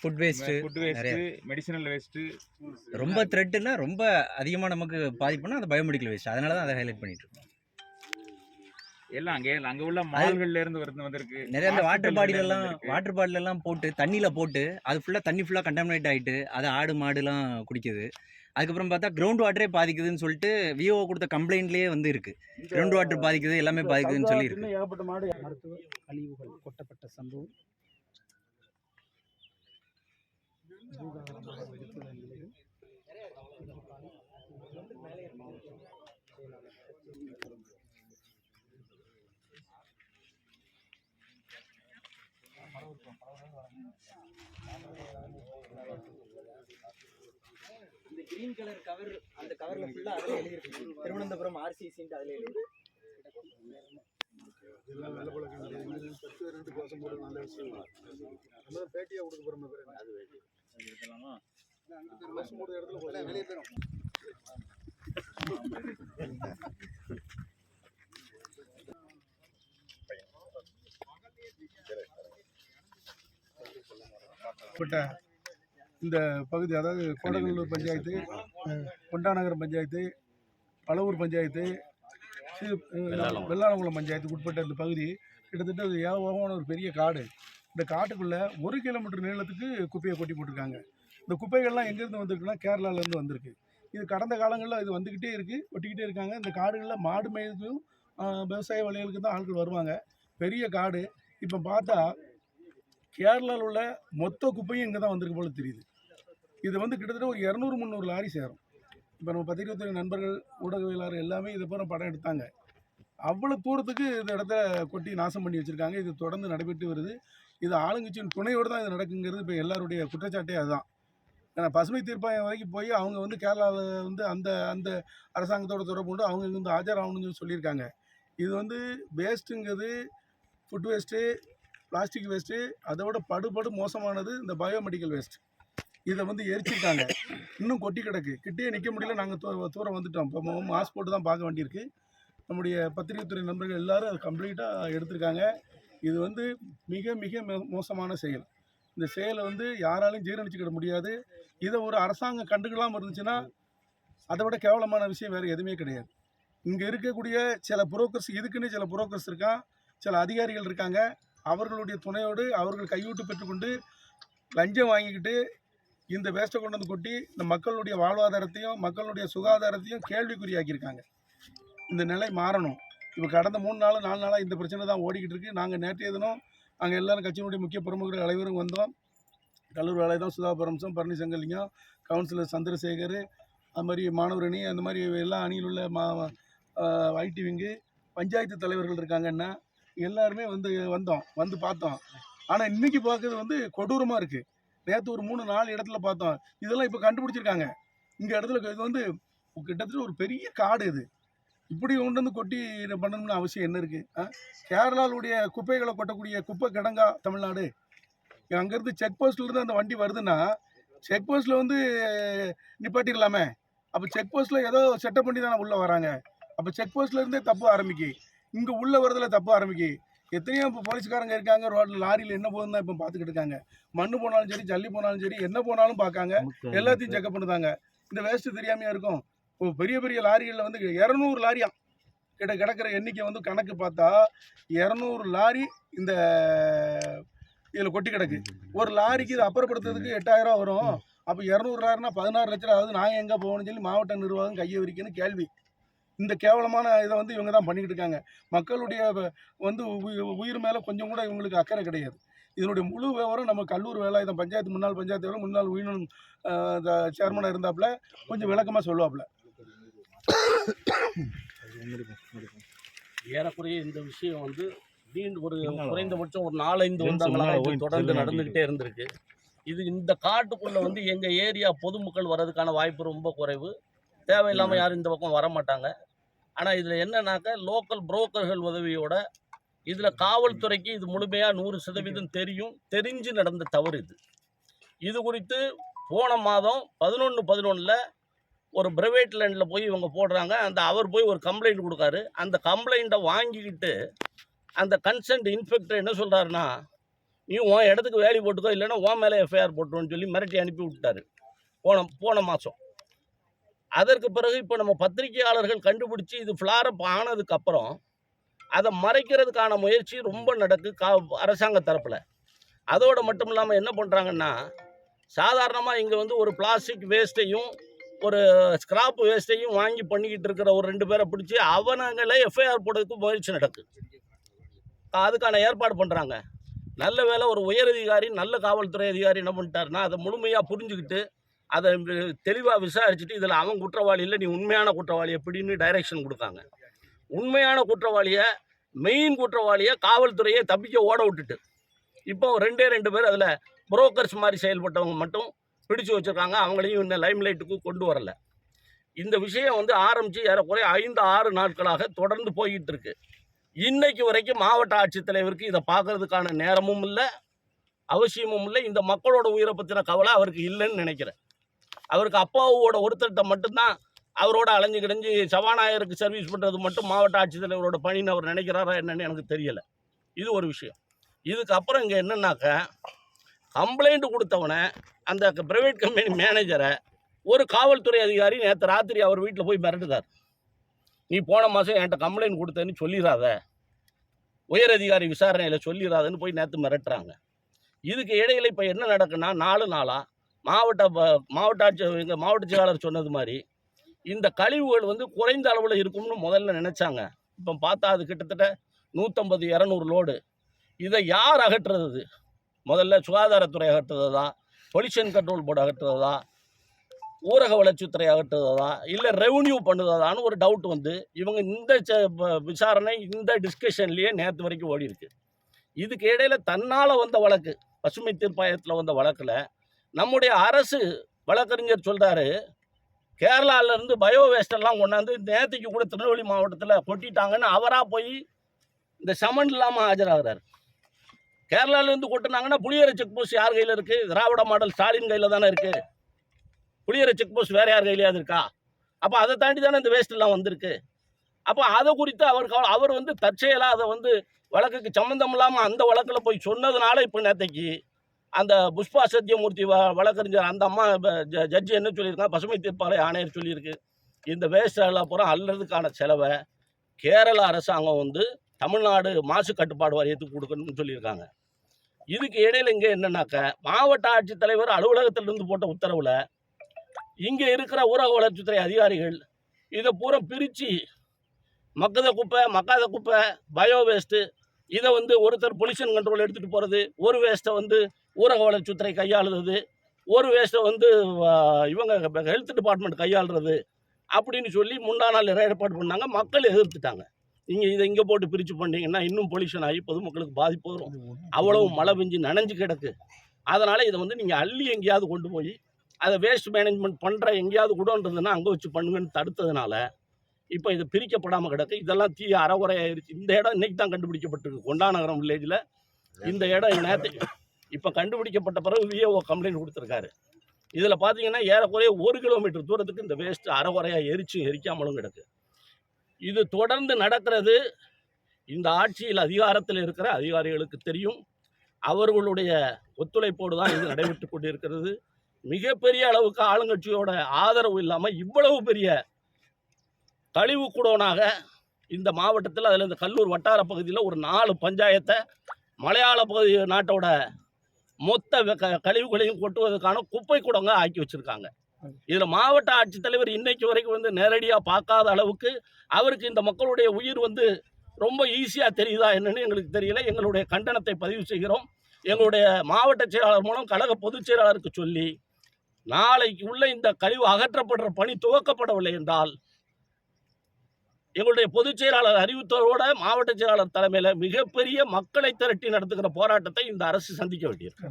Food waste food waste medicinal waste ரொம்ப த்ரெட்டுனா ரொம்ப அதிகமாக நமக்கு பாதிப்புனா அது பயோமெடிக்கல் வேஸ்ட் அதனால தான் அதை ஹைலைட் பண்ணிட்டு இருக்கோம் எல்லாம் அங்கே அங்கே உள்ள மால்கள்ல இருந்து வருது வந்திருக்கு. நிறைய அந்த வாட்டர் வந்திருக்கு. வாட்டர் பாட்டில் எல்லாம் போட்டு தண்ணியில் போட்டு அது ஃபுல்லாக தண்ணி ஃபுல்லாக கண்டாமினேட் ஆகிட்டு அதை ஆடு மாடுலாம் குடிக்குது. அதுக்கப்புறம் பார்த்தா கிரவுண்ட் வாட்டரே பாதிக்குதுன்னு சொல்லிட்டு விஓ கொடுத்த கம்ப்ளைண்ட்லேயே வந்து இருக்கு. கிரவுண்ட் வாட்டர் பாதிக்குது எல்லாமே பாதிக்குதுன்னு சொல்லி இருக்கு ஏகப்பட்ட மாடு மருத்துவ கழிவுகள் கொட்டப்பட்ட சம்பவம். பூதாகரமாக வெடித்துள்ள நிலையில் இந்த கிரீன் கலர் கவர் அந்த கவர்ல ஃபுல்லா அதுல எழுதி இருக்கு திருவனந்தபுரம் ஆர்சிசின்ட்டு அதுல எழுதி எல்லாம் நல்ல பழக்கம் பத்து ரெண்டு கோசம் போட நல்ல விஷயம் நம்ம பேட்டியா கொடுக்க போறோம் அது கோசம் போடுற இடத்துல போய் வெளியே போயிடும் பட்ட இந்த பகுதி அதாவது கோடநல்லூர் பஞ்சாயத்து கொண்டாநகரம் பஞ்சாயத்து பழவூர் பஞ்சாயத்து வெள்ளாளங்குளம் பஞ்சாயத்துக்கு உட்பட்ட இந்த பகுதி கிட்டத்தட்ட அது ஏகமான ஒரு பெரிய காடு. இந்த காட்டுக்குள்ளே ஒரு கிலோமீட்டர் நீளத்துக்கு குப்பையை கொட்டி போட்டிருக்காங்க. இந்த குப்பைகள்லாம் எங்கேருந்து வந்திருக்குன்னா கேரளாலேருந்து வந்திருக்கு. இது கடந்த காலங்களில் இது வந்துக்கிட்டே இருக்குது ஒட்டிக்கிட்டே இருக்காங்க. இந்த காடுகளில் மாடு மேய்க்கும் விவசாய வழிகளுக்கு தான் ஆட்கள் வருவாங்க. பெரிய காடு. இப்போ பார்த்தா கேரளாவில் உள்ள மொத்த குப்பையும் இங்கே தான் வந்திருக்கு போல தெரியுது. இது வந்து கிட்டத்தட்ட ஒரு இரநூறு முந்நூறு லாரி சேரும். இப்போ நம்ம பத்திரிகை நண்பர்கள் ஊடகவியலாளர் எல்லாமே இதை போகிற படம் எடுத்தாங்க. அவ்வளோ தூரத்துக்கு இந்த இடத்த கொட்டி நாசம் பண்ணி வச்சுருக்காங்க. இது தொடர்ந்து நடைபெற்று வருது. இது ஆளுங்கட்சியின் துணையோடு தான் இது நடக்குங்கிறது இப்போ எல்லாருடைய குற்றச்சாட்டே அதுதான். ஏன்னா பசுமை தீர்ப்பாயம் வரைக்கும் போய் அவங்க வந்து கேரளாவில் வந்து அந்த அந்த அரசாங்கத்தோட தொடர்பு கொண்டு அவங்க இங்கே வந்து ஆஜராகணும்னு சொல்லி சொல்லியிருக்காங்க. இது வந்து வேஸ்ட்டுங்கிறது ஃபுட் வேஸ்ட்டு பிளாஸ்டிக் வேஸ்ட்டு அதோட படுபடு மோசமானது இந்த பயோமெடிக்கல் வேஸ்ட். இதை வந்து எரிச்சிருக்காங்க. இன்னும் கொட்டி கிடக்கு. கிட்டே நிற்க முடியல. நாங்கள் தூரம் வந்துட்டோம். இப்போ மாஸ் போட்டு தான் பார்க்க வேண்டியிருக்கு. நம்முடைய பத்திரிகைத்துறை நண்பர்கள் எல்லாரும் அதை கம்ப்ளீட்டாக எடுத்திருக்காங்க. இது வந்து மிக மிக மோ- மோசமான செயல். இந்த செயலை வந்து யாராலையும் ஜீரணிச்சுக்கிட முடியாது. இதை ஒரு அரசாங்கம் கண்டுக்கலாமல் இருந்துச்சுன்னா அதை விட கேவலமான விஷயம் வேறு எதுவுமே கிடையாது. இங்கே இருக்கக்கூடிய சில புரோக்கர்ஸ் இதுக்குன்னு சில புரோக்கர்ஸ் இருக்கான். சில அதிகாரிகள் இருக்காங்க. அவர்களுடைய துணையோடு அவர்கள் கையூட்டு பெற்றுக்கொண்டு லஞ்சம் வாங்கிக்கிட்டு இந்த வேஸ்ட்டை கொண்டு வந்து கொட்டி இந்த மக்களுடைய வாழ்வாதாரத்தையும் மக்களுடைய சுகாதாரத்தையும் கேள்விக்குறியாக்கியிருக்காங்க. இந்த நிலை மாறணும். இப்போ கடந்த மூணு நாள் நாலு நாளாக இந்த பிரச்சனை தான் ஓடிக்கிட்டு இருக்கு. நாங்கள் நேற்றைய தினம் நாங்கள் எல்லாரும் கட்சியினுடைய முக்கிய பிரமுகர் தலைவரும் வந்தோம். கல்லூர் வேலைதான் சுதாபரம்சம் பழனிசங்கலிங்கம் கவுன்சிலர் சந்திரசேகர் அது மாதிரி மாணவரணி அந்த மாதிரி எல்லா அணியில் உள்ள மா ஐடி விங்கு பஞ்சாயத்து தலைவர்கள் இருக்காங்கன்னா எல்லாருமே வந்து வந்தோம் வந்து பார்த்தோம். ஆனால் இன்னைக்கு பார்க்கறது வந்து கொடூரமாக இருக்குது நேற்று ஒரு மூணு நாலு இடத்துல பார்த்தோம். இதெல்லாம் இப்போ கண்டுபிடிச்சிருக்காங்க. இங்கே இடத்துல இது வந்து கிட்டத்தட்ட ஒரு பெரிய காடு இது. இப்படி கொண்டு வந்து கொட்டி பண்ணணும்னு அவசியம் என்ன இருக்குது கேரளாவுடைய குப்பைகளை கொட்டக்கூடிய குப்பை கிடங்கா தமிழ்நாடு. அங்கேருந்து செக் போஸ்ட்லேருந்து அந்த வண்டி வருதுன்னா செக் போஸ்ட்டில் வந்து நிப்பாட்டிடலாமே. அப்போ செக் போஸ்ட்டில் ஏதோ செட்டப் பண்ணி தானே உள்ளே வராங்க. அப்போ செக் போஸ்ட்லேருந்தே தப்பு ஆரம்பிக்கி. இங்கே உள்ளே வரதுல தப்பு ஆரம்பிக்கி. எத்தனையோ இப்போ போலீஸ்காரங்க இருக்காங்க ரோட்டில் லாரியில் என்ன போகுதுன்னு தான் இப்போ பார்த்துக்கிட்டு இருக்காங்க. மண்ணு போனாலும் சரி ஜல்லி போனாலும் சரி என்ன போனாலும் பார்க்காங்க எல்லாத்தையும் செக்அப் பண்ணுதாங்க. இந்த வேஸ்ட்டு தெரியாமையா இருக்கும். இப்போ பெரிய பெரிய லாரிகளில் வந்து இரநூறு லாரியா? கிட்ட கிடக்கிற எண்ணிக்கை வந்து கணக்கு பார்த்தா இரநூறு லாரி இந்த இதில் கொட்டி கிடக்கு. ஒரு லாரிக்கு இதை அப்புறப்படுத்துறதுக்கு எட்டாயிரம் ரூபா வரும். அப்போ இரநூறு லாரினா பதினாறு லட்சம் அதாவது நான் எங்கே போகணும்னு சொல்லி மாவட்ட நிர்வாகம் கையை விரிக்கன்னு கேள்வி. இந்த கேவலமான இதை வந்து இவங்க தான் பண்ணிக்கிட்டு இருக்காங்க. மக்களுடைய வந்து உயிர் மேலே கொஞ்சம் கூட இவங்களுக்கு அக்கறை கிடையாது. இதனுடைய முழு விவரம் நம்ம கல்லூர் வேலாயுதம் பஞ்சாயத்து முன்னாள் பஞ்சாயத்து வேலை முன்னாள் உயிரினம் சேர்மனாக இருந்தாப்புல கொஞ்சம் விளக்கமாக சொல்லுவாப்புல. ஏறக்குறைய இந்த விஷயம் வந்து நீண்ட ஒரு குறைந்தபட்சம் ஒரு நாலஞ்சு வருடங்களாக இது தொடர்ந்து நடந்துக்கிட்டே இருந்திருக்கு. இது இந்த காட்டுக்குள்ள வந்து எங்க ஏரியா பொதுமக்கள் வர்றதுக்கான வாய்ப்பு ரொம்ப குறைவு. தேவையில்லாம யாரும் இந்த பக்கம் வர மாட்டாங்க ஆனா இதுல என்னன்னாக்க லோக்கல் புரோக்கர்கள் உதவியோட இதுல காவல்துறைக்கு இது முழுமையா நூறு சதவீதம் தெரியும். தெரிஞ்சு நடந்த தவறு இது. இது குறித்து போன மாதம் பதினொன்று பதினொன்றில் ஒரு பிரைவேட் லேண்டில் போய் இவங்க போடுறாங்க. அந்த அவர் போய் ஒரு கம்ப்ளைண்ட் கொடுக்காரு. அந்த கம்ப்ளைண்ட்டை வாங்கிக்கிட்டு அந்த கன்சென்ட் இன்ஸ்பெக்டர் என்ன சொல்கிறாருன்னா நீ உன் இடத்துக்கு வேலி போட்டுக்கோ இல்லைன்னா உன் மேலே எஃப்ஐஆர் போட்டுருன்னு சொல்லி மிரட்டி அனுப்பி விட்டாரு போன போன மாதம் அதற்கு பிறகு இப்போ நம்ம பத்திரிகையாளர்கள் கண்டுபிடிச்சி இது ஃப்ளாரப் ஆனதுக்கப்புறம் அதை மறைக்கிறதுக்கான முயற்சி ரொம்ப நடக்கு கா அரசாங்க தரப்பில். அதோடு மட்டும் இல்லாமல் என்ன பண்ணுறாங்கன்னா சாதாரணமாக இங்கே வந்து ஒரு பிளாஸ்டிக் வேஸ்ட்டையும் ஒரு ஸ்கிராப் வேஸ்ட்டையும் வாங்கி பண்ணிக்கிட்டு இருக்கிற ஒரு ரெண்டு பேரை பிடிச்சி அவனங்களே எஃப்ஐஆர் போடுறதுக்கு முயற்சி நடக்குது. அதுக்கான ஏற்பாடு பண்ணுறாங்க நல்ல வேலை ஒரு உயரதிகாரி நல்ல காவல்துறை அதிகாரி என்ன பண்ணிட்டாருன்னா அதை முழுமையாக புரிஞ்சுக்கிட்டு அதை தெளிவாக விசாரிச்சுட்டு இதில் அவன் குற்றவாளி இல்லை நீ உண்மையான குற்றவாளி எப்படின்னு டைரக்ஷன் கொடுக்காங்க உண்மையான குற்றவாளியை மெயின் குற்றவாளியை காவல்துறையை தப்பிக்க ஓட விட்டுட்டு. இப்போ ரெண்டே ரெண்டு பேர் அதில் புரோக்கர்ஸ் மாதிரி செயல்பட்டவங்க மட்டும் பிடிச்சு வச்சுருக்காங்க. அவங்களையும் இன்னும் லைம் லைட்டுக்கு கொண்டு வரல. இந்த விஷயம் வந்து ஆரம்பித்து ஏறக்குறைய ஐந்து ஆறு நாட்களாக தொடர்ந்து போய்கிட்டு இருக்கு. இன்னைக்கு வரைக்கும் மாவட்ட ஆட்சித்தலைவருக்கு இதை பார்க்கறதுக்கான நேரமும் இல்லை அவசியமும் இல்லை. இந்த மக்களோட உயிரை பற்றின கவலை அவருக்கு இல்லைன்னு நினைக்கிறேன். அவருக்கு அப்பாவோட ஒருத்தட்ட மட்டும்தான் அவரோட அலைஞ்சு கிடஞ்சி சபாநாயகருக்கு சர்வீஸ் பண்ணுறது மட்டும் மாவட்ட ஆட்சித்தலைவரோட பணின்னு அவர் நினைக்கிறாரா என்னன்னு எனக்கு தெரியலை. இது ஒரு விஷயம். இதுக்கப்புறம் இங்கே என்னன்னாக்க கம்ப்ளைண்ட் கொடுத்தவனை அந்த ப்ரைவேட் கம்பெனி மேனேஜரை ஒரு காவல்துறை அதிகாரி நேற்று ராத்திரி அவர் வீட்டில் போய் மிரட்டுதார். நீ போன மாதம் என்கிட்ட கம்ப்ளைண்ட் கொடுத்தேன்னு சொல்லிடாத உயர் அதிகாரி விசாரணையில் சொல்லிடாதன்னு போய் நேற்று மிரட்டுறாங்க. இதுக்கு இடையில இப்போ என்ன நடக்குன்னா நாலு நாளாக மாவட்ட மாவட்ட ஆட்சி எங்கள் மாவட்ட செயலாளர் சொன்னது மாதிரி இந்த கழிவுகள் வந்து குறைந்த அளவில் இருக்கும்னு முதல்ல நினச்சாங்க. இப்போ பார்த்தா அது கிட்டத்தட்ட நூற்றம்பது இரநூறு லோடு இதை யார் அகற்றுறது? முதல்ல சுகாதாரத்துறை அகற்றுறதா பொல்யூஷன் கண்ட்ரோல் போர்டு அகற்றுறதா ஊரக வளர்ச்சித்துறை அகற்றுறதா இல்லை ரெவன்யூ பண்ணுறதான்னு ஒரு டவுட் வந்து இவங்க இந்த ச- விசாரணை இந்த டிஸ்கஷன்லேயே நேற்று வரைக்கும் ஓடி இருக்கு. இதுக்கு இடையில தன்னால் வந்த வழக்கு பசுமை தீர்ப்பாயத்தில் வந்த வழக்கில் நம்முடைய அரசு வழக்கறிஞர் சொல்கிறாரு கேரளாவிலேருந்து பயோ வேஸ்டெல்லாம் கொண்டாந்து நேற்றுக்கு கூட திருநெல்வேலி மாவட்டத்தில் கொட்டிட்டாங்கன்னு அவராக போய் இந்த சமன் இல்லாமல் ஆஜராகிறார். கேரளாவிலேருந்து கொட்டினாங்கன்னா புளியரை செக் போஸ்ட் யார் கையில் இருக்குது திராவிட மாடல் ஸ்டாலின் கையில் தானே இருக்குது புளியரை செக் போஸ்ட் வேறு யார் கையிலையாவது இருக்கா? அப்போ அதை தாண்டி தானே இந்த வேஸ்ட் வந்திருக்கு. அப்போ அதை குறித்து அவர் அவர் வந்து தற்செயலாக அதை வந்து வழக்குக்கு சம்மந்தம் இல்லாமல் அந்த வழக்கில் போய் சொன்னதுனால இப்போ நேத்தைக்கு அந்த புஷ்பா சத்யமூர்த்தி வ வழக்கறிஞர் அந்த அம்மா ஜட்ஜி என்ன சொல்லியிருக்காங்க? பசுமை தீர்ப்பாளர் ஆணையர் சொல்லியிருக்கு. இந்த வேஸ்ட் எல்லாம் பூரா அள்ளறதுக்கான செலவை கேரள அரசாங்கம் வந்து தமிழ்நாடு மாசு கட்டுப்பாடு வாரியத்துக்கு கொடுக்கணும்னு சொல்லியிருக்காங்க. இதுக்கு இடையில இங்கே என்னன்னாக்க மாவட்ட ஆட்சித்தலைவர் அலுவலகத்திலிருந்து போட்ட உத்தரவில் இங்கே இருக்கிற ஊரக வளர்ச்சித்துறை அதிகாரிகள் இதை பூரா பிரித்து மக்கத குப்பை மக்காத குப்பை பயோ வேஸ்ட்டு இதை வந்து ஒருத்தர் பொல்யூஷன் கண்ட்ரோல் எடுத்துகிட்டு போகிறது ஒரு வேஸ்ட்டை வந்து ஊரக வளர்ச்சித்துறை கையாளுறது ஒரு வேஸ்ட்டை வந்து இவங்க ஹெல்த் டிபார்ட்மெண்ட் கையாளுறது அப்படின்னு சொல்லி முந்தா நாள் ஏற்பாடு பண்ணாங்க. மக்கள் எதிர்த்துட்டாங்க. நீங்கள் இதை இங்கே போட்டு பிரித்து பண்ணீங்கன்னா இன்னும் பொல்யூஷன் ஆகி பொதுமக்களுக்கு பாதிப்பு வரும். அவ்வளவு மழை பெஞ்சு நனைஞ்சு கிடக்கு. அதனால் இதை வந்து நீங்கள் அள்ளி எங்கேயாவது கொண்டு போய் அதை வேஸ்ட் மேனேஜ்மெண்ட் பண்ணுற எங்கேயாவது குடோன்றதுன்னா அங்கே வச்சு பண்ணுங்கன்னு தடுத்ததுனால இப்போ இது பிரிக்கப்படாமல் கிடக்கு. இதெல்லாம் தீ அறகுறையாயிருச்சு இந்த இடம் இன்னைக்கு தான் கண்டுபிடிக்கப்பட்டிருக்கு. கொண்டாநகரம் வில்லேஜில் இந்த இடம் நேற்று இப்போ கண்டுபிடிக்கப்பட்ட பிறகு விஏஓ கம்ப்ளைண்ட் கொடுத்துருக்காரு. இதில் பார்த்தீங்கன்னா ஏறக்குறைய ஒரு கிலோமீட்டர் தூரத்துக்கு இந்த வேஸ்ட் அறகுறையாக எரிச்சும் எரிக்காமலும் கிடக்கு. இது தொடர்ந்து நடக்கிறது. இந்த ஆட்சியில் அதிகாரத்தில் இருக்கிற அதிகாரிகளுக்கு தெரியும். அவர்களுடைய ஒத்துழைப்போடு தான் இது நடைபெற்று கொண்டிருக்கிறது. மிகப்பெரிய அளவுக்கு ஆளுங்கட்சியோட ஆதரவு இல்லாமல் இவ்வளவு பெரிய கழிவு குடோனாக இந்த மாவட்டத்தில் அதில் இந்த கல்லூர் வட்டார பகுதியில் ஒரு நாலு பஞ்சாயத்தை மலையாள பகுதி நாட்டோட மொத்த க- கழிவுகளையும் கொட்டுவதற்கான குப்பை குடங்க ஆக்கி வச்சுருக்காங்க. இதில் மாவட்ட ஆட்சித்தலைவர் இன்னைக்கு வரைக்கும் வந்து நேரடியாக பார்க்காத அளவுக்கு அவருக்கு இந்த மக்களுடைய உயிர் வந்து ரொம்ப ஈஸியாக தெரியுதா என்னன்னு எங்களுக்கு தெரியல. எங்களுடைய கண்டனத்தை பதிவு செய்கிறோம். எங்களுடைய மாவட்ட செயலாளர் மூலம் கழக பொதுச் செயலாளருக்கு சொல்லி நாளைக்கு உள்ள இந்த கழிவு அகற்றப்படுற பணி துவக்கப்படவில்லை என்றால் எங்களுடைய பொதுச் செயலாளர் அறிவித்தோட மாவட்ட செயலாளர் தலைமையில் மிகப்பெரிய மக்களை திரட்டி நடத்துகிற போராட்டத்தை இந்த அரசு சந்திக்க வேண்டியிருக்கு